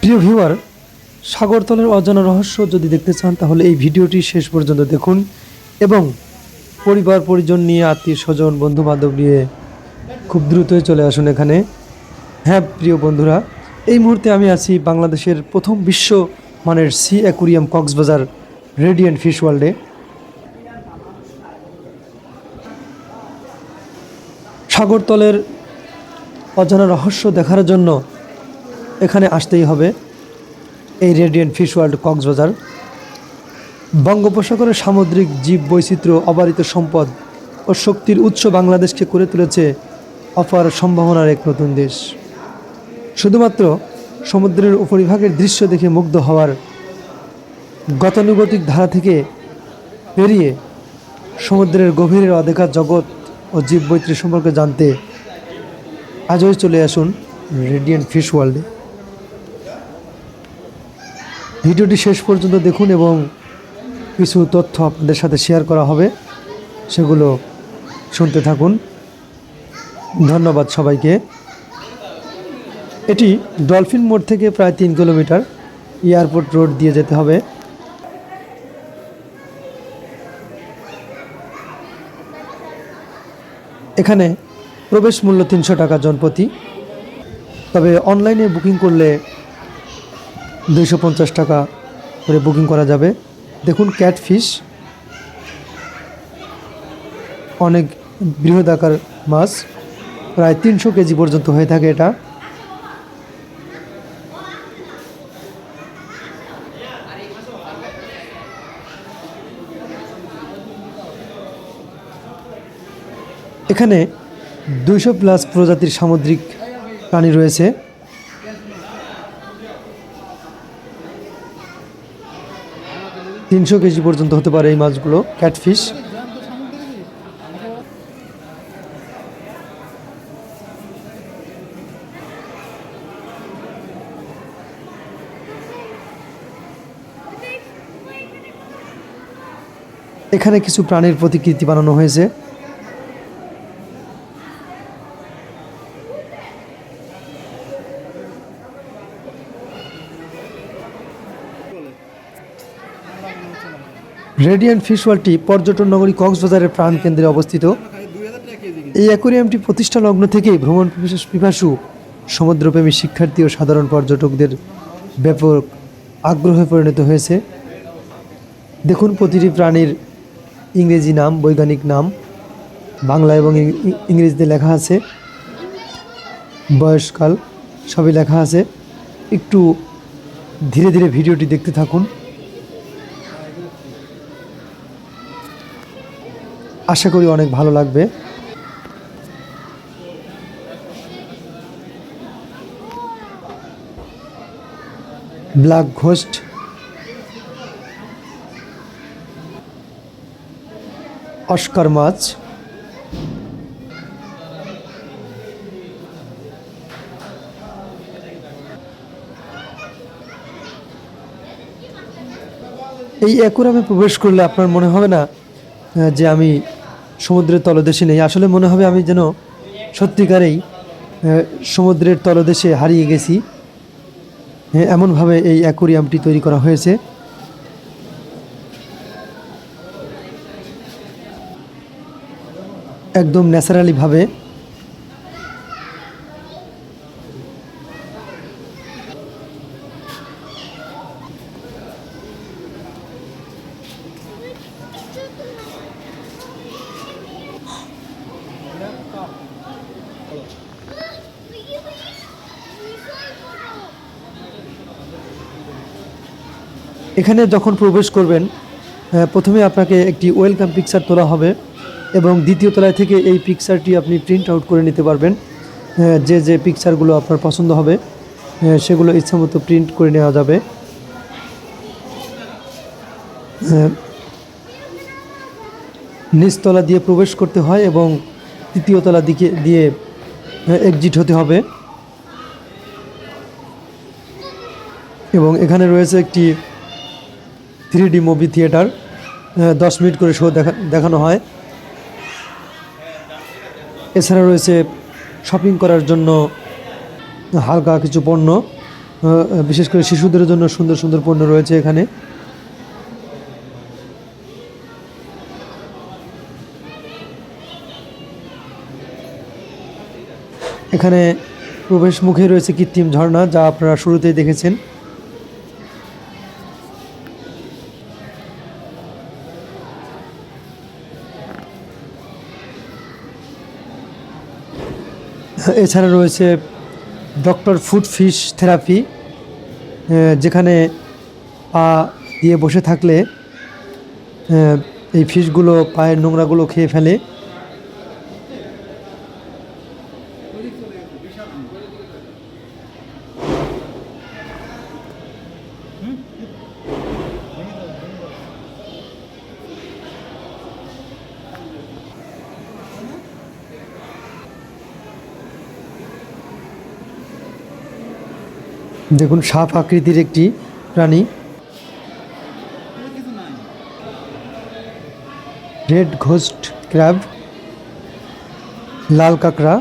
প্রিয় ভিউয়ার, সাগরতলের অজানা রহস্য যদি দেখতে চান, তাহলে এই ভিডিওটি শেষ পর্যন্ত দেখুন এবং পরিবার, পরিজন নিয়ে, আত্মীয় স্বজন বন্ধু বান্ধব নিয়ে খুব দ্রুতই চলে আসুন এখানে। হ্যাঁ প্রিয় বন্ধুরা, এই মুহূর্তে আমি আছি বাংলাদেশের প্রথম বিশ্ব মানের sea aquarium Cox's Bazar Radiant Fish ওয়ার্ল্ডে। সাগরতলের অজানা রহস্য দেখার জন্য এখানে আসতেই হবে এই রেডিয়েন্ট ফিশ ওয়ার্ল্ড কক্সবাজার। বঙ্গোপসাগরের সামুদ্রিক জীব বৈচিত্র্য, অবারিত সম্পদ ও শক্তির উৎস বাংলাদেশকে করে তুলেছে অপার সম্ভাবনার এক নতুন দেশ। শুধুমাত্র সমুদ্রের উপরিভাগের দৃশ্য দেখে মুগ্ধ হওয়ার গতানুগতিক ধারা থেকে পেরিয়ে সমুদ্রের গভীরের অদেখা জগৎ ও জীববৈত্রী সম্পর্কে জানতে আজই চলে আসুন রেডিয়েন্ট ফিশ ওয়ার্ল্ডে। ভিডিওটি শেষ পর্যন্ত দেখুন এবং কিছু তথ্য আপনাদের সাথে শেয়ার করা হবে, সেগুলো শুনতে থাকুন। ধন্যবাদ সবাইকে। এটি ডলফিন মোড় থেকে প্রায় তিন কিলোমিটার, এয়ারপোর্ট রোড দিয়ে যেতে হবে। এখানে প্রবেশ মূল্য তিনশো টাকা জনপ্রতি। তবে অনলাইনে বুকিং করলে দুইশো পঞ্চাশ টাকা করে বুকিং করা যাবে। দেখুন ক্যাটফিশ অনেক বৃহদাকার মাছ, প্রায় তিনশো কেজি পর্যন্ত হয়ে থাকে এটা। এখানে দুইশো প্লাস প্রজাতির সামুদ্রিক প্রাণী রয়েছে। তিনশো কেজি পর্যন্ত হতে পারে এই মাছগুলো ক্যাটফিশ এখানে কিছু প্রাণীর প্রতিকৃতি বানানো হয়েছে। রেডিয়েন্ট ফিশ ওয়ার্ল্ডটি পর্যটন নগরী কক্সবাজারের প্রাণকেন্দ্রে অবস্থিত। এই অ্যাকোরিয়ামটি প্রতিষ্ঠা লগ্ন থেকেই ভ্রমণ পিপাসু- সমুদ্রপ্রেমী শিক্ষার্থী ও সাধারণ পর্যটকদের ব্যাপক আগ্রহে পরিণত হয়েছে। দেখুন, প্রতিটি প্রাণীর ইংরেজি নাম, বৈজ্ঞানিক নাম, বাংলা এবং ইংরেজিতে লেখা আছে। বয়সকাল, সবই লেখা আছে। একটু ধীরে ধীরে ভিডিওটি দেখতে থাকুন। আশা করি অনেক ভালো লাগবে। Black ghost. অস্কার মাছ। এই অ্যাকুরামে প্রবেশ করলে আপনার মনে হবে না যে আমি সমুদ্রের তলদেশে নেই। আসলে মনে হবে আমি যেন সত্যিকারেই সমুদ্রের তলদেশে হারিয়ে গেছি। এমনভাবে এই অ্যাকোরিয়ামটি তৈরি করা হয়েছে। একদম ন্যাচারালিভাবে এখানে যখন প্রবেশ করবেন প্রথমে আপনাকে একটি ওয়েলকাম পিকচার তোলা হবে এবং দ্বিতীয় তলায় থেকে এই পিকচারটি আপনি প্রিন্ট আউট করে নিতে পারবেন যে যে পিকচারগুলো আপনার পছন্দ হবে সেগুলো ইচ্ছামতো প্রিন্ট করে নেওয়া যাবে। নিচতলা দিয়ে প্রবেশ করতে হয় এবং তৃতীয় তলা দিকে দিয়ে এক্সিট হতে হবে। এবং এখানে রয়েছে একটি থ্রি ডি মুভি থিয়েটার দশ মিনিট করে শো দেখা, দেখানো হয়। এছাড়া রয়েছে শপিং করার জন্য হালকা কিছু পণ্য বিশেষ করে শিশুদের জন্য সুন্দর সুন্দর পণ্য রয়েছে এখানে। এখানে প্রবেশ মুখে রয়েছে কৃত্রিম ঝর্ণা, যা আপনারা শুরুতেই দেখেছেন। এছাড়া রয়েছে ডক্টর ফুড ফিশ থেরাপি যেখানে পা দিয়ে বসে থাকলে এই ফিশগুলো, পায়ের নোংরাগুলো খেয়ে ফেলে। দেখুন, সাপ আকৃতির একটি প্রাণী। রেড ঘোস্ট ক্র্যাব, লাল কাঁকড়া।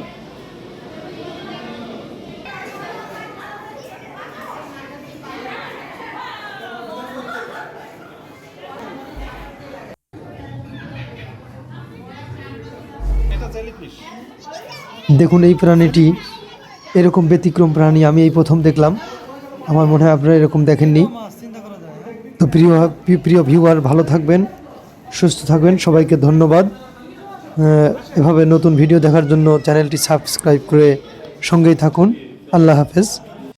দেখুন, এই প্রাণীটি এরকম ব্যতিক্রম প্রাণী আমি এই প্রথম দেখলাম। আমার মনে হয় আপনারা এরকম দেখেননি। তো প্রিয় প্রিয় ভিউয়ার ভালো থাকবেন, সুস্থ থাকবেন, সবাইকে ধন্যবাদ। এভাবে নতুন ভিডিও দেখার জন্য চ্যানেলটি সাবস্ক্রাইব করে সঙ্গেই থাকুন। আল্লাহ হাফেজ।